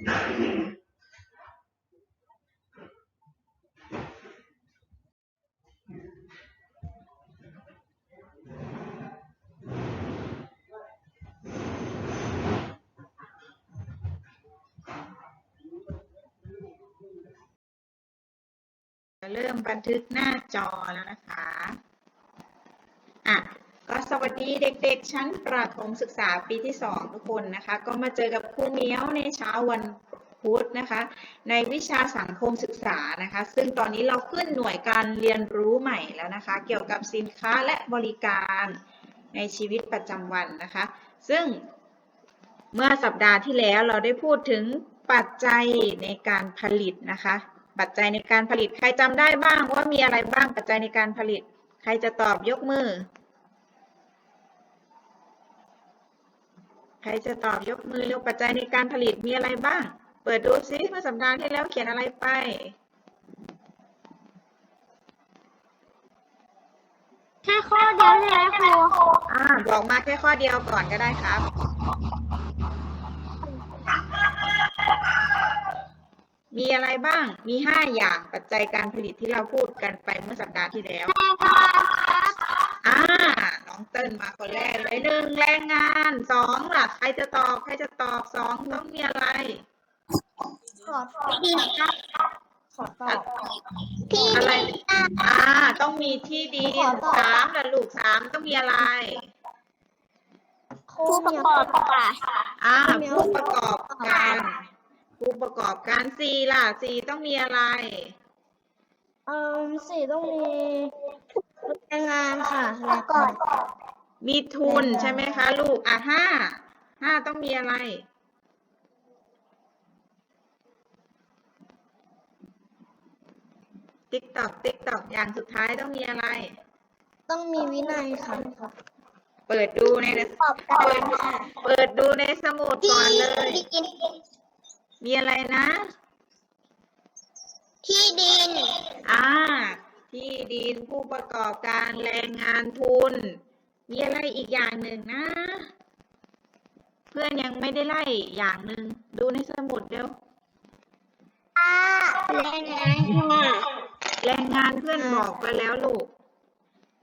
เริ่มบันทึกหน้าจอแล้วนะคะ อะ สวัสดีเด็กๆ ชั้นประถมศึกษาปีที่ 2 ทุกคนนะคะ ก็มาเจอกับครูเมียวในเช้าวันพุธนะคะ ในวิชาสังคมศึกษานะคะ ซึ่งตอนนี้เราขึ้นหน่วยการเรียนรู้ใหม่แล้วนะคะ เกี่ยวกับสินค้าและบริการในชีวิตประจำวันนะคะ ซึ่งเมื่อสัปดาห์ที่แล้วเราได้พูดถึงปัจจัยในการผลิตนะคะ ปัจจัยในการผลิตใครจำได้บ้างว่ามีอะไรบ้างปัจจัยในการผลิต ใครจะตอบยกมือ ใครจะตอบยกมือเร็วปัจจัยในการผลิตมีอะไรบ้าง เปิดดูซิเมื่อสัปดาห์ที่แล้วเขียนอะไรไป แค่ข้อเดียวใช่ไหมครูอ่าบอกมาแค่ข้อเดียวก่อนก็ได้ครับ มีอะไรบ้าง มีห้าอย่างปัจจัยการผลิตที่เราพูดกันไปเมื่อสัปดาห์ที่แล้ว แรงงานครับ อ่าน้อง เติ้ลมาคนแรกเลยหนึ่งแรงงานสองล่ะใครจะตอบใครจะตอบสองต้องมีอะไร ขอตอบดินครับขอตอบที่อะไรอ่า ต้องมีที่ดินสามล่ะลูกสามต้องมีอะไรผู้ประกอบค่ะอ่าผู้ประกอบการผู้ประกอบการสี่ล่ะสี่ต้องมีอะไรเอ่อสี่ต้องมี แรงงานค่ะแล้วก็มีทุนใช่ไหมคะลูก อะห้า ห้าต้องมีอะไร ติ๊กตอกติ๊กตอกอย่างสุดท้ายต้องมีอะไร ต้องมีวินัยค่ะ เปิดดูในประกอบกาเปิรดเปิดดูในสมุดก่อนเลยดินมีอะไรนะ ที่ดินอ่า ที่ดินผู้ประกอบการแรงงานทุน มีอะไรอีกอย่างหนึ่งนะ เพื่อนยังไม่ได้ไล่อย่างหนึ่งดูในสมุดเดี๋ยวอ่าแรงงานค่ะแรงงานเพื่อนบอกไปแล้วลูก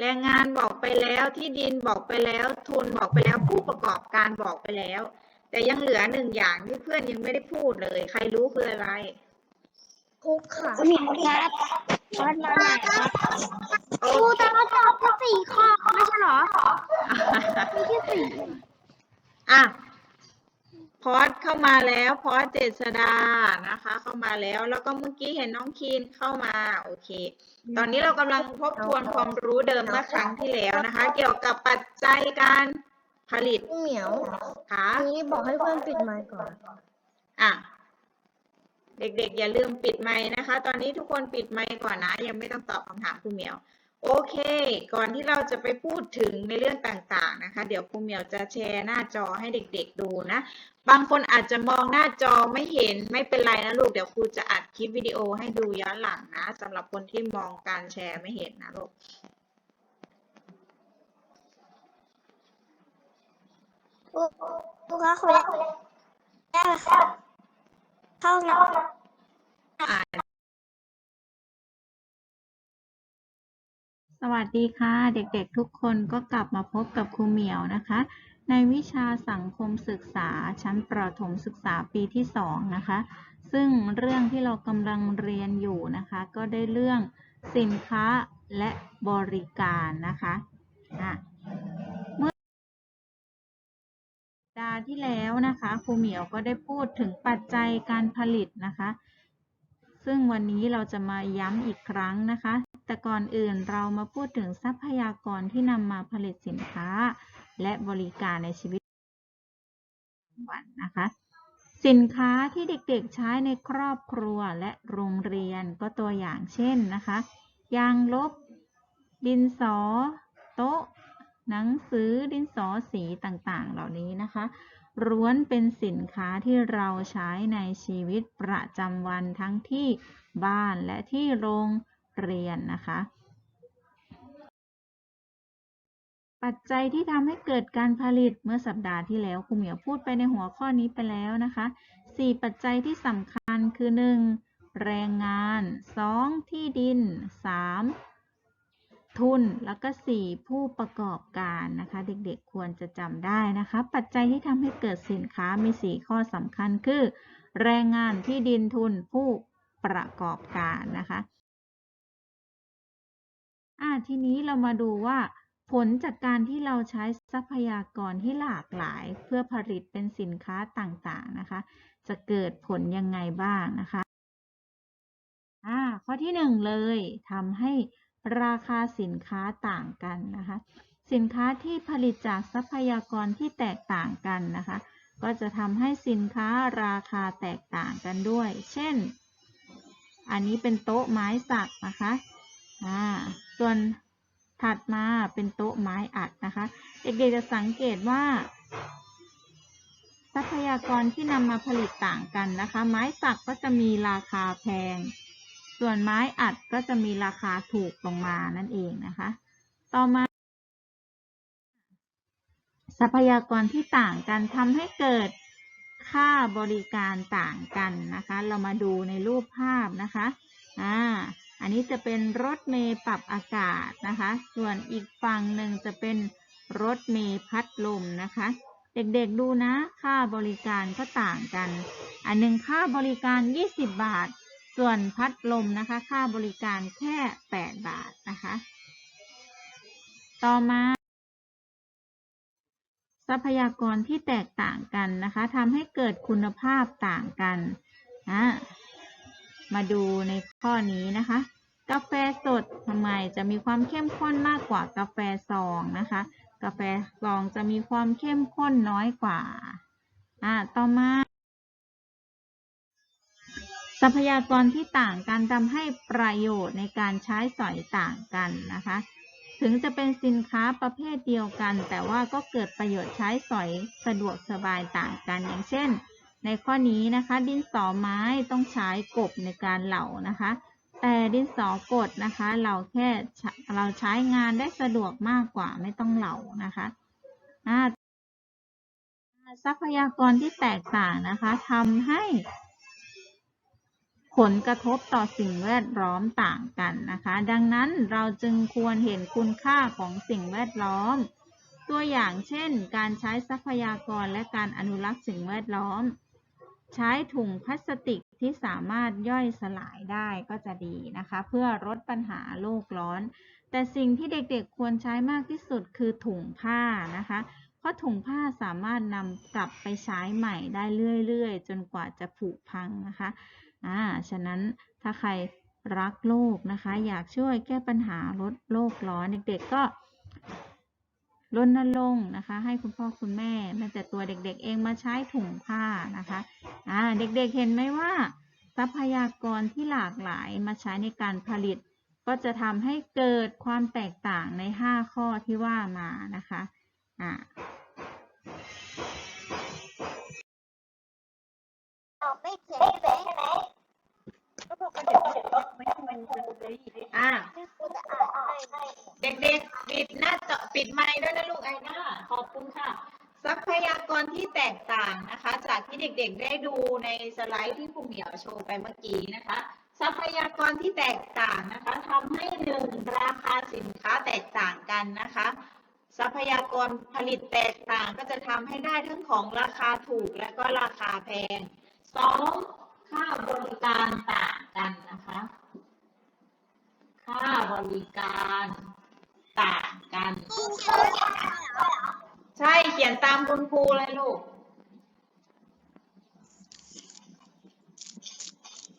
แรงงานบอกไปแล้วที่ดินบอกไปแล้วทุนบอกไปแล้วผู้ประกอบการบอกไปแล้ว แต่ยังเหลือหนึ่งอย่างที่เพื่อนยังไม่ได้พูดเลย ใครรู้คืออะไร คุกค่ะหมียวครับวัดมาไหนครับครูแต่เราตอบแค่สี่ข้อไม่ใช่เหรอมีแค่สี่อะพอดเข้ามาแล้วพอดเจษดานะคะ เข้ามาแล้วแล้วก็เมื่อกี้เห็นน้องคีนเข้ามาโอเค ตอนนี้เรากำลังทบทวนความรู้เดิมเมื่อครั้งที่แล้วนะคะ เกี่ยวกับปัจจัยการผลิตเหมียวค่ะอันนี้บอกให้เพื่อนปิดไมค์ก่อน อะ เด็กๆ อย่าลืมปิดไมค์นะคะ ตอนนี้ทุกคนปิดไมค์ก่อนนะ ยังไม่ต้องตอบคำถามครูเหมียว โอเค ก่อนที่เราจะไปพูดถึงในเรื่องต่างๆนะคะ เดี๋ยวครูเหมียวจะแชร์หน้าจอให้เด็ก ๆ ดูนะ บางคนอาจจะมองหน้าจอไม่เห็นไม่เป็นไรนะลูก เดี๋ยวครูจะอัดคลิปวิดีโอให้ดูย้อนหลังนะสำหรับคนที่มองการแชร์ไม่เห็นนะลูกลูกค้าคุยได้ค่ะเ้าแล้วอ่าสวัสดีค่ะ เด็กๆทุกคนก็กลับมาพบกับครูเหมียวนะคะ ในวิชาสังคมศึกษาชั้นประถมศึกษาปีที่2นะคะ ซึ่งเรื่องที่เรากำลังเรียนอยู่นะคะ ก็ได้เรื่องสินค้าและบริการนะคะอะ ที่แล้วนะคะครูเหมียวก็ได้พูดถึงปัจจัยการผลิตนะคะ ซึ่งวันนี้เราจะมาย้ำอีกครั้งนะคะ แต่ก่อนอื่นเรามาพูดถึงทรัพยากรที่นำมาผลิตสินค้า และบริการในชีวิตประจำวันนะคะ สินค้าที่เด็กๆใช้ในครอบครัวและโรงเรียนก็ตัวอย่างเช่นนะคะ ยางลบ ดินสอ โต๊ะ หนังสือดินสอสีต่างๆ เหล่านี้นะคะล้วนเป็นสินค้าที่เราใช้ในชีวิตประจำวันทั้งที่บ้านและที่โรงเรียนนะคะ ปัจจัยที่ทำให้เกิดการผลิตเมื่อสัปดาห์ที่แล้วครูเหมียวพูดไปในหัวข้อนี้ไปแล้วนะคะ 4 ปัจจัยที่สำคัญคือ 1. แรงงาน 2. ที่ดิน 3. ทุน แล้วก็ 4. ผู้ประกอบการนะคะ เด็กๆควรจะจำได้นะคะ ปัจจัยที่ทำให้เกิดสินค้ามี 4 ข้อสำคัญคือ แรงงานที่ดินทุนผู้ประกอบการนะคะอ่าทีนี้เรามาดูว่า ผลจากการที่เราใช้ทรัพยากรที่หลากหลาย เพื่อผลิตเป็นสินค้าต่างๆนะคะ จะเกิดผลยังไงบ้างนะคะอ่าข้อที่หนึ่งเลยทำให้ ราคาสินค้าต่างกันนะคะ สินค้าที่ผลิตจากทรัพยากรที่แตกต่างกันนะคะ ก็จะทำให้สินค้าราคาแตกต่างกันด้วย เช่น อันนี้เป็นโต๊ะไม้สักนะคะอ่าส่วนถัดมาเป็นโต๊ะไม้อัดนะคะ เด็กๆจะสังเกตว่า ทรัพยากรที่นำมาผลิตต่างกันนะคะ ไม้สักก็จะมีราคาแพง ส่วนไม้อัดก็จะมีราคาถูกลงมานั่นเองนะคะ ต่อมา ทรัพยากรที่ต่างกันทำให้เกิดค่าบริการต่างกันนะคะ เรามาดูในรูปภาพนะคะ อ่า อันนี้จะเป็นรถเมล์ปรับอากาศนะคะ ส่วนอีกฝั่งหนึ่งจะเป็นรถเมล์พัดลมนะคะ เด็กๆดูนะ ค่าบริการก็ต่างกัน อันหนึ่งค่าบริการ 20 บาท ส่วนพัดลมนะคะ ค่าบริการแค่ 8 บาทนะคะ ต่อมา ทรัพยากรที่แตกต่างกันนะคะทำให้เกิดคุณภาพต่างกันนะมาดูในข้อนี้นะคะ กาแฟสดทำไมจะมีความเข้มข้นมากกว่ากาแฟซองนะคะ กาแฟซองจะมีความเข้มข้นน้อยกว่า อ่า ต่อมา ทรัพยากรที่ต่างกันทำให้ประโยชน์ในการใช้สอยต่างกันนะคะ ถึงจะเป็นสินค้าประเภทเดียวกัน แต่ว่าก็เกิดประโยชน์ใช้สอยสะดวกสบายต่างกัน อย่างเช่น ในข้อนี้นะคะ ดินสอไม้ต้องใช้กบในการเหล่านะคะ แต่ดินสอกดนะคะ เราแค่เราใช้งานได้สะดวกมากกว่าไม่ต้องเหล่านะคะทรัพยากรที่แตกต่างนะคะทำให้ ผลกระทบต่อสิ่งแวดล้อมต่างกันนะคะ ดังนั้นเราจึงควรเห็นคุณค่าของสิ่งแวดล้อม ตัวอย่างเช่น การใช้ทรัพยากรและการอนุรักษ์สิ่งแวดล้อม ใช้ถุงพลาสติกที่สามารถย่อยสลายได้ก็จะดีนะคะ เพื่อลดปัญหาโลกร้อน แต่สิ่งที่เด็กๆควรใช้มากที่สุดคือถุงผ้านะคะเพราะถุงผ้าสามารถนำกลับไปใช้ใหม่ได้เรื่อย ๆ จนกว่าจะผุพังนะคะ อ่าฉะนั้นถ้าใครรักโลกนะคะ อยากช่วยแก้ปัญหาลดโลกร้อนเด็กๆก็รณรงค์นะคะ ให้คุณพ่อคุณแม่แม้แต่ตัวเด็กๆเองมาใช้ถุงผ้านะคะอ่าเด็กๆเห็นไหมว่า ทรัพยากรที่หลากหลายมาใช้ในการผลิต ก็จะทำให้เกิดความแตกต่างใน 5 ข้อที่ว่ามานะคะอ่าไม่เขียนใช่ไหมก็บอกว่าเดี๋ยว ไม่ทำไมจะเลยอ่าเด็กๆปิดหน้าจอปิดไมค์ด้วยนะลูกไอหน้าขอบคุณค่ะ ทรัพยากรที่แตกต่างนะคะ จากที่เด็กๆได้ดูในสไลด์ที่ครูเหมียวโชว์ไปเมื่อกี้นะคะ ทรัพยากรที่แตกต่างนะคะทำให้หนึ่งราคาสินค้าแตกต่างกันนะคะทรัพยากรผลิตแตกต่างก็จะทำให้ได้ทั้งของราคาถูกและก็ราคาแพงสอง ค่าบริการต่างกันนะคะ ค่าบริการต่างกัน ใช่เขียนตามคุณครูเลยลูก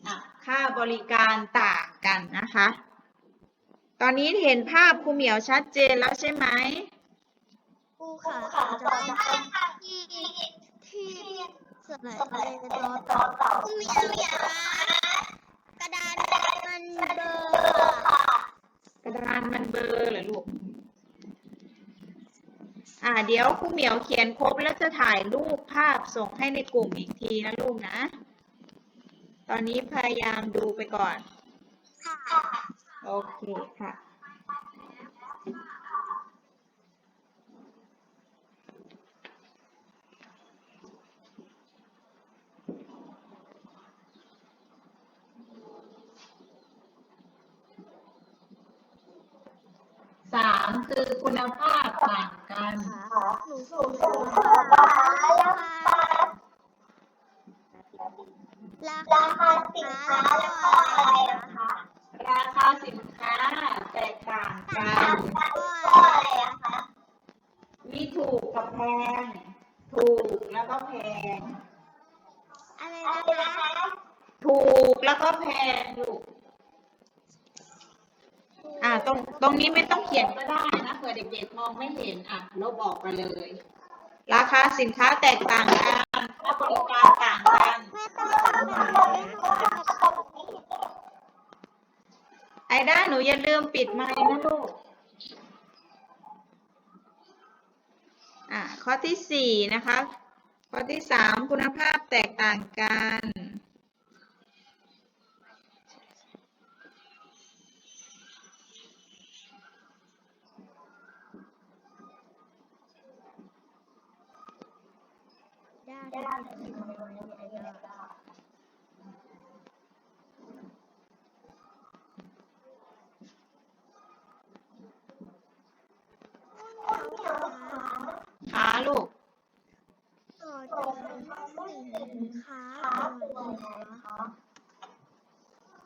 อะค่าบริการต่างกันนะคะ ตอนนี้เห็นภาพครูเหมียวชัดเจนแล้วใช่ไหมครูค่ะจะที่ที่ เสนออะไรกันต่อต่อต่อครูมีอะไรกระดานมันเบอร์กระดานมันเบลอร์เหรอลูก อ่า เดี๋ยวครูเหมียวเขียนครบแล้วจะถ่ายรูปภาพส่งให้ในกลุ่มอีกทีนะลูกนะ ตอนนี้พยายามดูไปก่อนค่ะโอเคค่ะามคือคุณภาพต่างกันหนูส่งราคาราคาสินค้าแล้วก็อะไรนะคะราคาสินค้าแตกต่างกันก็อะไรนะคะมีถูกกับแพง ถูกแล้วก็แพง อะไรนะคะ ถูกแล้วก็แพงลูก อ่า ตรงตรงนี้ไม่ต้องเขียนก็ได้นะเผื่อเด็กๆมองไม่เห็นอะลบออกไปเลย ราคาสินค้าแตกต่างกันค่าบริการต่างกันแม่ต้องทำแบบนี้ได้าหนูอย่าลืมปิดไมค์นะลูกอ่าข้อที่สี่นะคะ ข้อที่สามคุณภาพแตกต่างกัน ได้ได้ได้ขาลูกต่อจากสินค้าก่อนนะคะ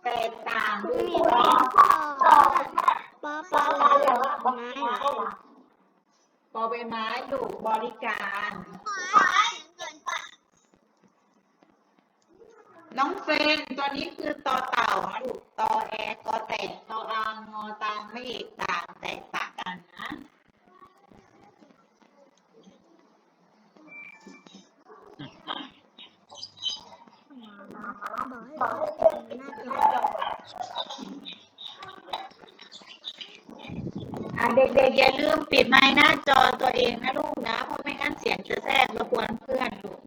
แตกต่างคุณคือมีต่อป๊อปไม้เหรอปอใบไม้ลูกบริการ น้องเฟรน ตัวนี้คือต่อเต่านะลูกต่อแอกอแตกต่ออางงอตางไม่เอกต่างแตกต่างกันนะอกให้เราเป็นหน้าจออะเด็กๆอย่าลืมปิดไมค์หน้าจอตัวเองนะลูกนะ เพราะไม่งั้นเสียงจะแทรกรบกวนเพื่อนลูก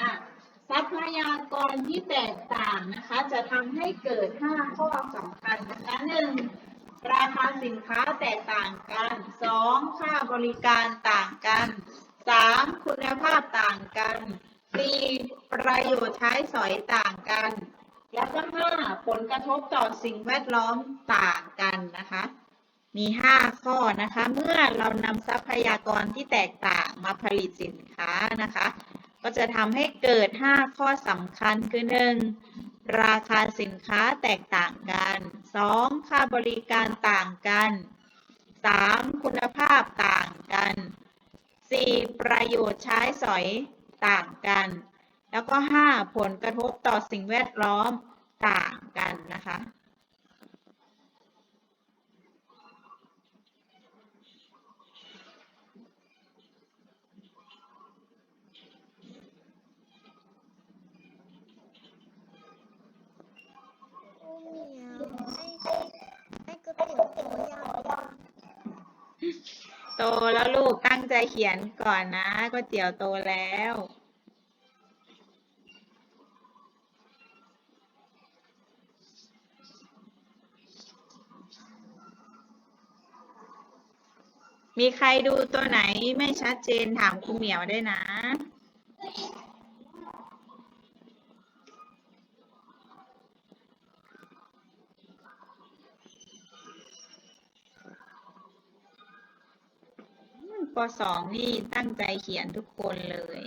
อะทรัพ ยากรที่แตกต่างนะคะ จะทำให้เกิด 5 ข้อสำคัญนะคะหนึ่งราคาสินค้าแตกต่างกัน 2. ค่าบริการต่างกัน 3. คุณภาพต่างกัน 4. ประโยชน์ใช้สอยต่างกัน แล้วก็ 5. ผลกระทบต่อสิ่งแวดล้อมต่างกันนะคะ มี 5 ข้อนะคะ เมื่อเรานำทรัพยากรที่แตกต่างมาผลิตสินค้านะคะ ก็จะทำให้เกิด 5 ข้อสำคัญคือ 1. ราคาสินค้าแตกต่างกัน 2. ค่าบริการต่างกัน 3. คุณภาพต่างกัน 4. ประโยชน์ใช้สอยต่างกัน แล้วก็ 5. ผลกระทบต่อสิ่งแวดล้อมต่างกันนะคะ โอ้เหมียวไอ้ไอ้กระติกตัวยัง โตแล้วลูกตั้งใจเขียนก่อนนะก๋วยเตี๋ยวโตแล้วมีใครดูตัวไหนไม่ชัดเจนถามครูเหมียวได้นะ อสองนี่ตั้งใจเขียนทุกคนเลย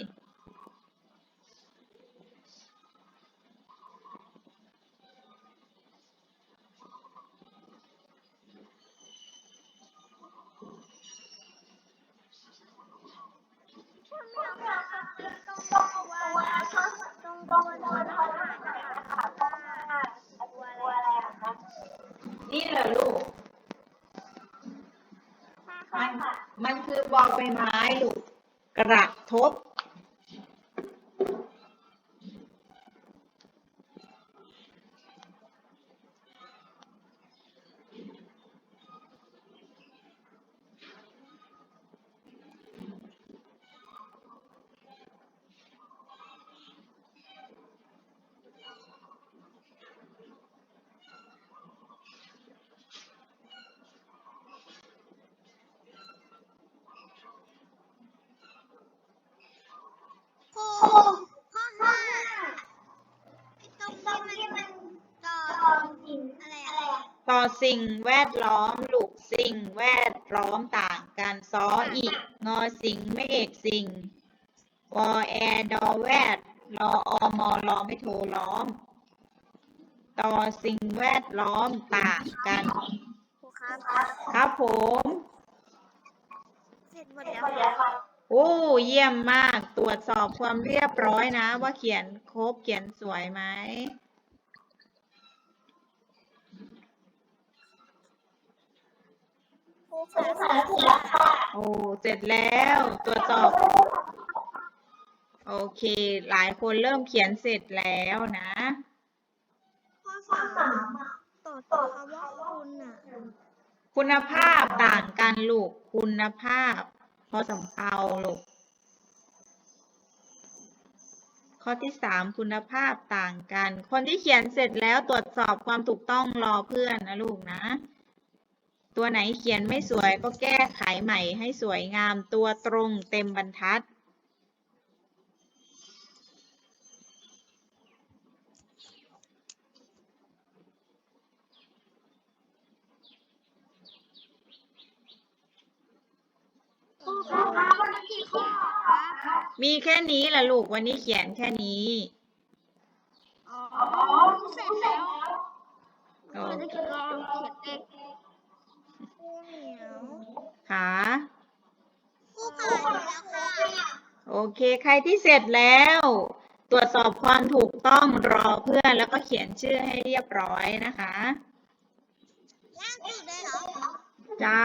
นี่เหรอลูกมัน มันคือ บอใบไม้ลูกกระทบ ข้อข้อห้าไอ้ตรงที่มันต่ออะไรอะต่อสิ่งแวดล้อมลูกสิ่งแวดล้อมต่างกันซออีกงอสิ่งไม่เอกสิ่งวอแอดอแวดรออมอรอไม่โทรล้อม ต่อสิ่งแวดล้อมต่างกัน ครูครับ ครับผม เสร็จหมดแล้วครับ โอ้เยี่ยมมาก ตรวจสอบความเรียบร้อยนะ ว่าเขียนครบเขียนสวยไหมครูครับเสร็จแล้วค่ะโอ้เสร็จแล้วตรวจสอบ โอเค หลายคนเริ่มเขียนเสร็จแล้วนะข้อสามต่อต่อคำว่าคุณอะคุณภาพต่างกันลูกคุณภาพ พอสำคัญลูกข้อที่สามคุณภาพต่างกัน คนที่เขียนเสร็จแล้วตรวจสอบความถูกต้องรอเพื่อนนะลูกนะ ตัวไหนเขียนไม่สวยก็แก้ไขใหม่ให้สวยงามตัวตรงเต็มบรรทัด ครูครับวันนี้กี่ข้อครับ มีแค่นี้แหละลูกวันนี้เขียนแค่นี้ อ๋อเสร็จแล้วโอวันนี้เคกี่ข้อเขียนเลขครูเหมียวค่ะครูค่ะเสร็จแล้วค่ะโอเค ใครที่เสร็จแล้ว ตรวจสอบความถูกต้องรอเพื่อนแล้วก็เขียนชื่อให้เรียบร้อยนะคะล่างสุดได้เหรอจ้า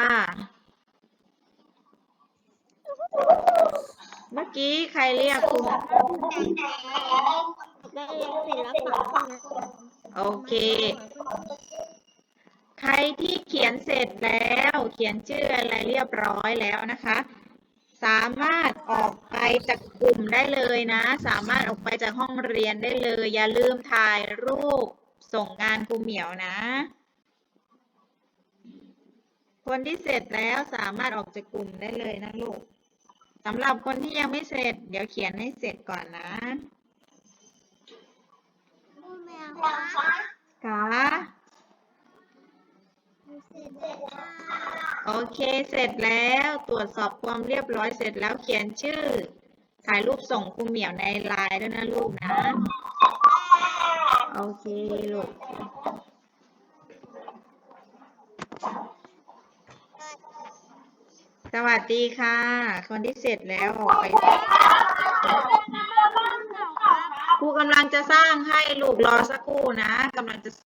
เมื่อ กี้ใครเรียกคุณได้เสร็จแล้วค่ะโอเค ใครที่เขียนเสร็จแล้ว เขียนชื่ออะไรเรียบร้อยแล้วนะคะ สามารถออกไปจากกลุ่มได้เลยนะ สามารถออกไปจากห้องเรียนได้เลย อย่าลืมถ่ายรูปส่งงานครูเหมียวนะ คนที่เสร็จแล้วสามารถออกจากกลุ่มได้เลยนะลูก สำหรับคนที่ยังไม่เสร็จ เดี๋ยวเขียนให้เสร็จก่อนนะครูแมวคะค่ะเสร็จแล้วค่ะโอเค เสร็จแล้ว ตรวจสอบความเรียบร้อยเสร็จแล้วเขียนชื่อ ถ่ายรูปส่งครูเหมียวในไลน์ด้วยนะลูกนะ โอเค ลูก สวัสดีค่ะ คนที่เสร็จแล้วออกไปครูกำลังจะสร้างให้ลูกรอสักครู่นะกำลังจะ